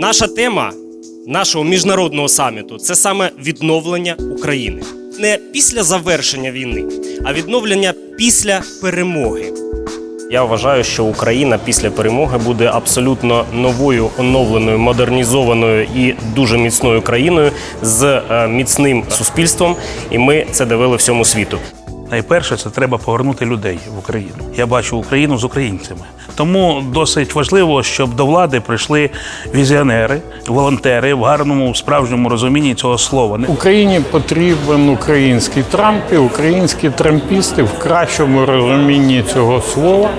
Наша тема нашого міжнародного саміту це саме відновлення України. Не після завершення війни, а відновлення після перемоги. Я вважаю, що Україна після перемоги буде абсолютно новою, оновленою, модернізованою і дуже міцною країною з е, міцним суспільством. І ми це довели всьому світу. Найперше, це треба повернути людей в Україну. Я бачу Україну з українцями. Тому досить важливо, щоб до влади прийшли візіонери, волонтери в гарному справжньому розумінні цього слова. Україні потрібен український Трамп і українські трампісти в кращому розумінні цього слова.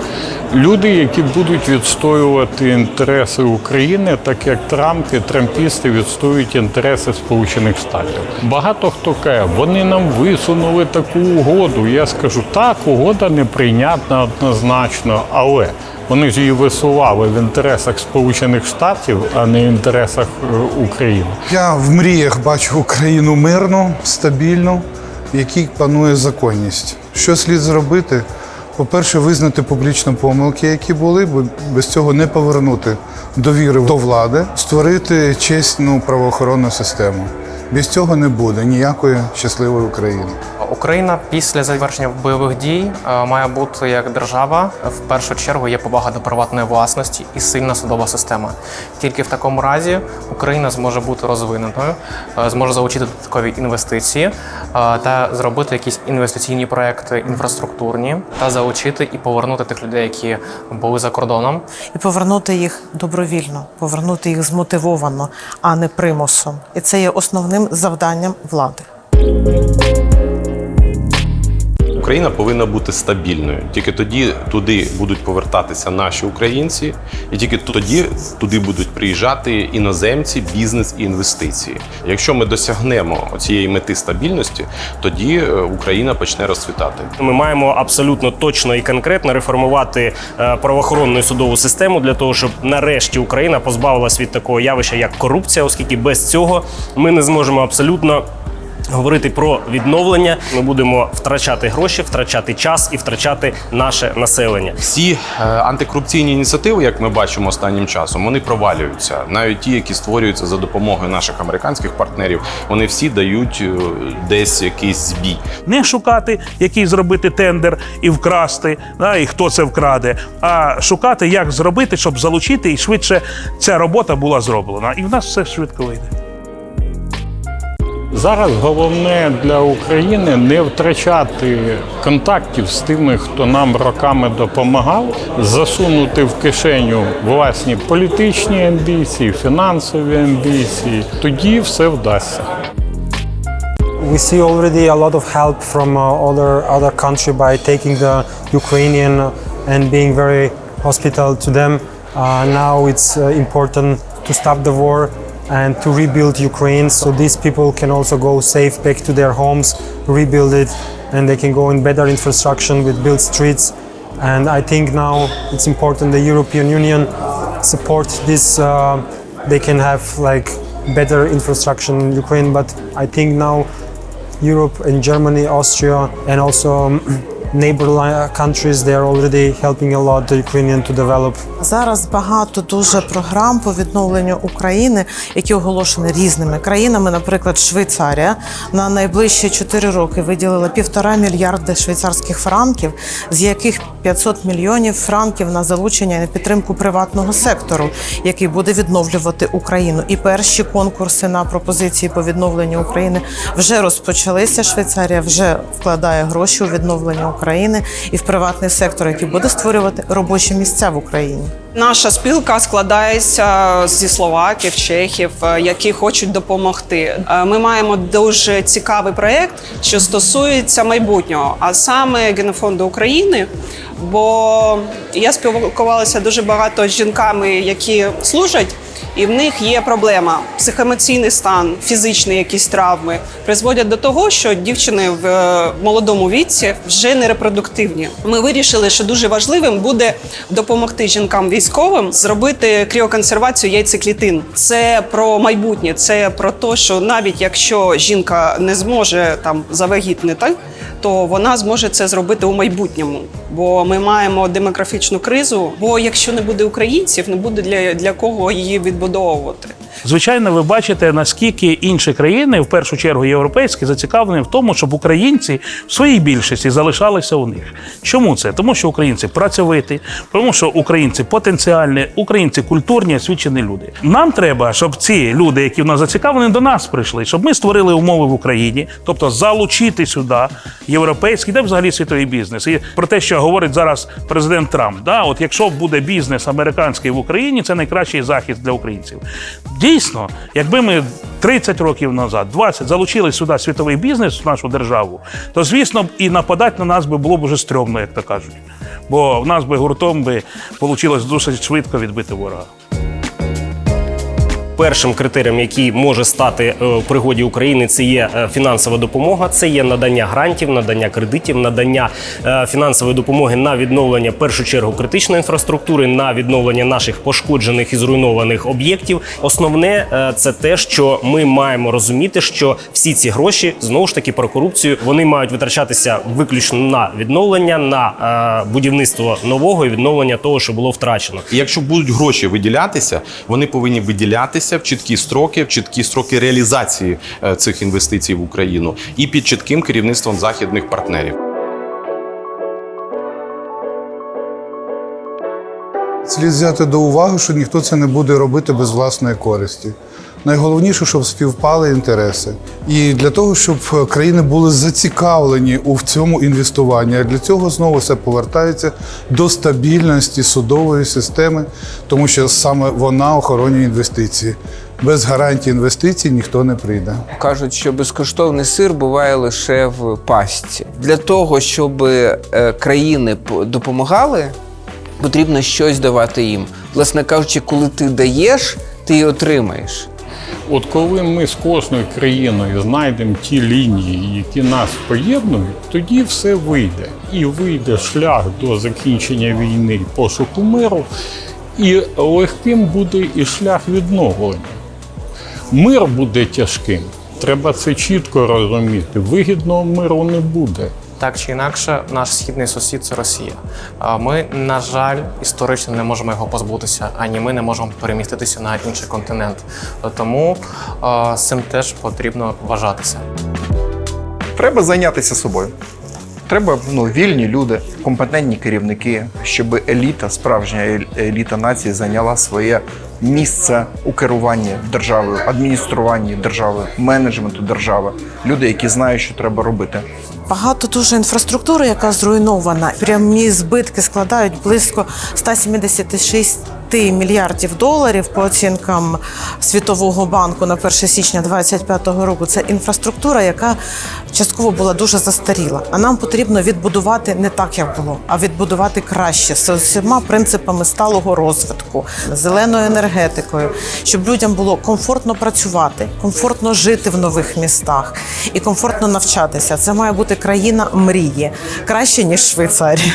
Люди, які будуть відстоювати інтереси України, так як Трамп і трампісти відстоюють інтереси Сполучених Штатів. Багато хто каже, вони нам висунули таку угоду. Я скажу, так, угода неприйнятна однозначно, але вони ж її висували в інтересах Сполучених Штатів, а не в інтересах е, України. Я в мріях бачу Україну мирну, стабільну, в якій панує законність. Що слід зробити? По-перше, визнати публічно помилки, які були, бо без цього не повернути довіри до влади, створити чесну правоохоронну систему. Без цього не буде ніякої щасливої України. Україна після завершення бойових дій е, має бути як держава. В першу чергу є повага до приватної власності і сильна судова система. Тільки в такому разі Україна зможе бути розвиненою, е, зможе залучити додаткові інвестиції е, та зробити якісь інвестиційні проекти інфраструктурні та залучити і повернути тих людей, які були за кордоном. і повернути їх добровільно, повернути їх змотивовано, а не примусом. І це є основним завданням влади. Україна повинна бути стабільною. Тільки тоді туди будуть повертатися наші українці, і тільки тоді туди будуть приїжджати іноземці, бізнес і інвестиції. Якщо ми досягнемо цієї мети стабільності, тоді е, Україна почне розцвітати. Ми маємо абсолютно точно і конкретно реформувати е, правоохоронну і судову систему для того, щоб нарешті Україна позбавилась від такого явища, як корупція, оскільки без цього ми не зможемо абсолютно. Говорити про відновлення, ми будемо втрачати гроші, втрачати час і втрачати наше населення. Всі е, антикорупційні ініціативи, як ми бачимо останнім часом, вони провалюються. Навіть ті, які створюються за допомогою наших американських партнерів, вони всі дають е, десь якийсь збій. Не шукати, який зробити тендер і вкрасти, да, і хто це вкраде, а шукати, як зробити, щоб залучити і швидше ця робота була зроблена. І в нас все швидко вийде. Зараз головне для України не втрачати контактів з тими, хто нам роками допомагав, засунути в кишеню власні політичні амбіції, фінансові амбіції. Тоді все вдасться. We see already a lot of help from uh, other other country by taking the Ukrainian and being very hospital to them. Uh, now it's uh, important to stop the war and to rebuild Ukraine, so these people can also go safe back to their homes, rebuild it, and they can go in better infrastructure with built streets. And I think now it's important the European Union support this. Uh, they can have like better infrastructure in Ukraine, but I think now Europe and Germany, Austria, and also um, neighbor countries, they are already helping a lot the Ukrainian to develop. Зараз багато дуже програм по відновленню України, які оголошені різними країнами. Наприклад, Швейцарія на найближчі 4 роки виділила півтора мільярда швейцарських франків, з яких 500 мільйонів франків на залучення і підтримку приватного сектору, який буде відновлювати Україну. І перші конкурси на пропозиції по відновленню України вже розпочалися. Швейцарія вже вкладає гроші у відновлення України і в приватний сектор, який буде створювати робочі місця в Україні. Наша спілка складається зі словаків, чехів, е, які хочуть допомогти. Е, Ми маємо дуже цікавий проєкт, що стосується майбутнього, а саме генофонду України. Бо я спілкувалася дуже багато з жінками, які служать. І в них є проблема психоемоційний стан, фізичні якісь травми призводять до того, що дівчини в е, молодому віці вже не репродуктивні. Ми вирішили, що дуже важливим буде допомогти жінкам військовим зробити кріоконсервацію яйцеклітин. Це про майбутнє, це про те, що навіть якщо жінка не зможе там завагітнити, то вона зможе це зробити у майбутньому. Бо ми маємо демографічну кризу. Бо якщо не буде українців, не буде для, для кого її відбудовувати. Звичайно, ви бачите, наскільки інші країни, в першу чергу європейські, зацікавлені в тому, щоб українці в своїй більшості залишалися у них. Чому це? Тому що українці працьовиті, тому що українці потенціальні, українці культурні, освічені люди. Нам треба, щоб ці люди, які в нас зацікавлені, до нас прийшли, щоб ми створили умови в Україні, тобто залучити сюди європейський, де взагалі світовий бізнес. І про те, що говорить зараз президент Трамп. Да, от якщо буде бізнес американський в Україні, це найкращий захист для українців. Дійсно, якби ми 30 років назад, 20, залучили сюди світовий бізнес в нашу державу, то звісно і нападати на нас би було б уже стрьомно, як то кажуть. Бо в нас би гуртом би вийшло досить швидко відбити ворога. Першим критерієм, який може стати е, в пригоді України, це є е, фінансова допомога, це є надання грантів, надання кредитів, надання е, фінансової допомоги на відновлення в першу чергу критичної інфраструктури, на відновлення наших пошкоджених і зруйнованих об'єктів. Основне е, це те, що ми маємо розуміти, що всі ці гроші знову ж таки про корупцію вони мають витрачатися виключно на відновлення, на е, будівництво нового і відновлення того, що було втрачено. Якщо будуть гроші виділятися, вони повинні виділятися в чіткі строки, в чіткі строки реалізації е, цих інвестицій в Україну і під чітким керівництвом західних партнерів. Слід взяти до уваги, що ніхто це не буде робити без власної користі. Найголовніше, щоб співпали інтереси. І для того, щоб е, країни були зацікавлені у цьому інвестуванні. Для цього знову все повертається до стабільності судової системи, тому що саме вона охоронює інвестиції. Без гарантії інвестицій ніхто не прийде. Кажуть, що безкоштовний сир буває лише в пастці. Для того, щоб е, країни допомагали, потрібно щось давати їм. Власне кажучи, коли ти даєш, ти і отримаєш. От коли ми з кожною країною знайдемо ті лінії, які нас поєднують, тоді все вийде. І вийде шлях до закінчення війни пошуку миру, і легким буде і шлях відновлення. Мир буде тяжким. Треба це чітко розуміти. Вигідного миру не буде. Так чи інакше, наш східний сусід це Росія. Ми, на жаль, історично не можемо його позбутися, ані ми не можемо переміститися на інший континент. Тому з цим теж потрібно вважатися. Треба зайнятися собою. Треба ну, вільні люди, компетентні керівники, щоб еліта, справжня еліта нації зайняла своє місце у керуванні державою, адмініструванні держави, менеджменту держави. Люди, які знають, що треба робити. Багато дуже інфраструктури, яка зруйнована. Прямі збитки складають близько 176 мільярдів доларів по оцінкам Світового банку на 1 січня 2025 року. Це інфраструктура, яка частково була дуже застаріла. А нам потрібно відбудувати не так, як було, а відбудувати краще з усіма принципами сталого розвитку, зеленою енергетикою, щоб людям було комфортно працювати, комфортно жити в нових містах і комфортно навчатися. Це має бути країна мрії, краще ніж Швейцарія.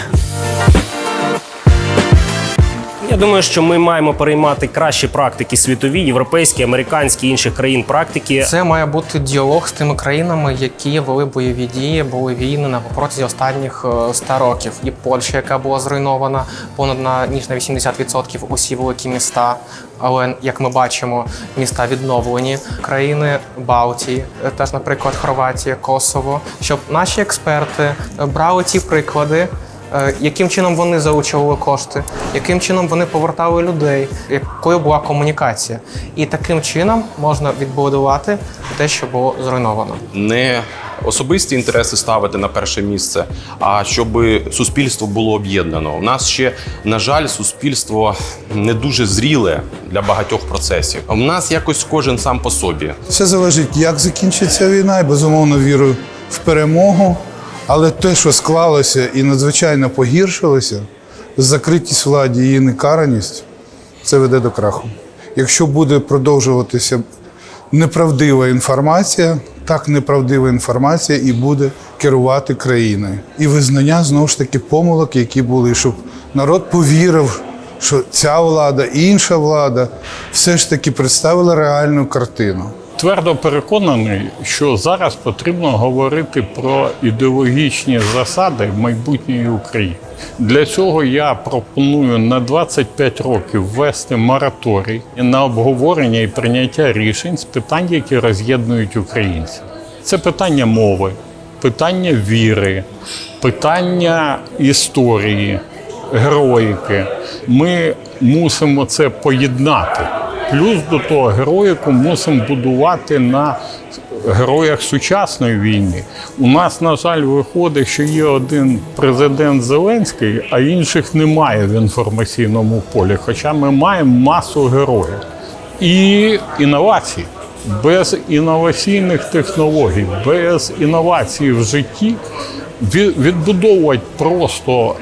Я думаю, що ми маємо переймати кращі практики світові, європейські, американські інших країн практики. Це має бути діалог з тими країнами, які вели бойові дії, були війни на протязі останніх е, 100 років. І Польща, яка була зруйнована понад на ніж на 80% усі великі міста. Але як ми бачимо, міста відновлені. Країни Балтії, е, теж, наприклад, Хорватія, Косово, щоб наші експерти е, брали ті приклади. Е, Яким чином вони залучували кошти, яким чином вони повертали людей, якою була комунікація, і таким чином можна відбудувати те, що було зруйновано. Не особисті інтереси ставити на перше місце, а щоб суспільство було об'єднано. У нас ще, на жаль, суспільство не дуже зріле для багатьох процесів. У нас якось кожен сам по собі. Все залежить, як закінчиться війна, і безумовно вірую в перемогу. Але те, що склалося і надзвичайно погіршилося, закритість владі і її некараність, це веде до краху. Якщо буде продовжуватися неправдива інформація, так неправдива інформація і буде керувати країною. І визнання знову ж таки помилок, які були, щоб народ повірив, що ця влада і інша влада все ж таки представила реальну картину. Твердо переконаний, що зараз потрібно говорити про ідеологічні засади майбутньої України. Для цього я пропоную на 25 років ввести мораторій на обговорення і прийняття рішень з питань, які роз'єднують українців. Це питання мови, питання віри, питання історії, героїки. Ми мусимо це поєднати. Плюс до того героїку мусимо будувати на героях сучасної війни. У нас, на жаль, виходить, що є один президент Зеленський, а інших немає в інформаційному полі. Хоча ми маємо масу героїв. І інновації. Без інноваційних технологій, без інновацій в житті відбудовувати просто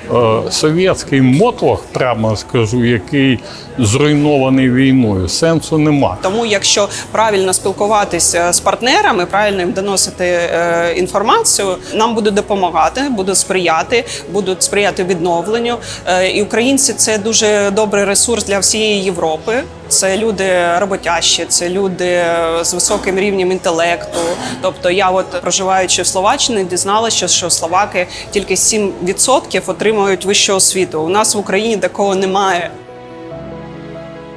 е, совєтський мотлох, прямо скажу, який зруйнований війною, сенсу нема. Тому, якщо правильно спілкуватися з партнерами, правильно їм доносити е, інформацію, нам буде допомагати, будуть сприяти, будуть сприяти відновленню. Е, і українці це дуже добрий ресурс для всієї Європи. Це люди роботящі, це люди з високим рівнем інтелекту. Тобто, я, от проживаючи в Словаччині, дізналася, що словаки тільки 7% отримують вищу освіту. У нас в Україні такого немає.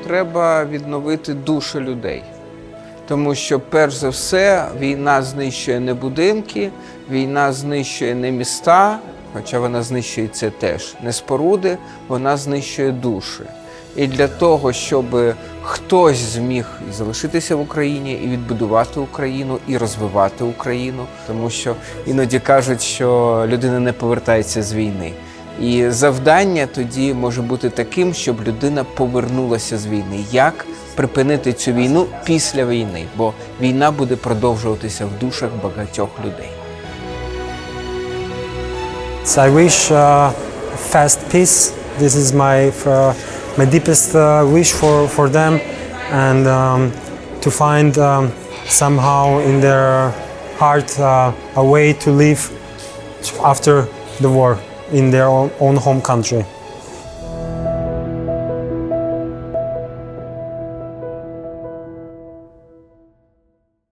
Треба відновити душу людей. Тому що, перш за все, війна знищує не будинки, війна знищує не міста, хоча вона знищує це теж не споруди, вона знищує душі. І для того, щоб хтось зміг і залишитися в Україні, і відбудувати Україну, і розвивати Україну, тому що іноді кажуть, що людина не повертається з війни. І завдання тоді може бути таким, щоб людина повернулася з війни. Як припинити цю війну після війни? Бо війна буде продовжуватися в душах багатьох людей. So I wish uh, fast peace. This is my uh, my deepest uh, wish for, for them, and um, to find um, somehow in their heart uh, a way to live after the war in their own, own home country.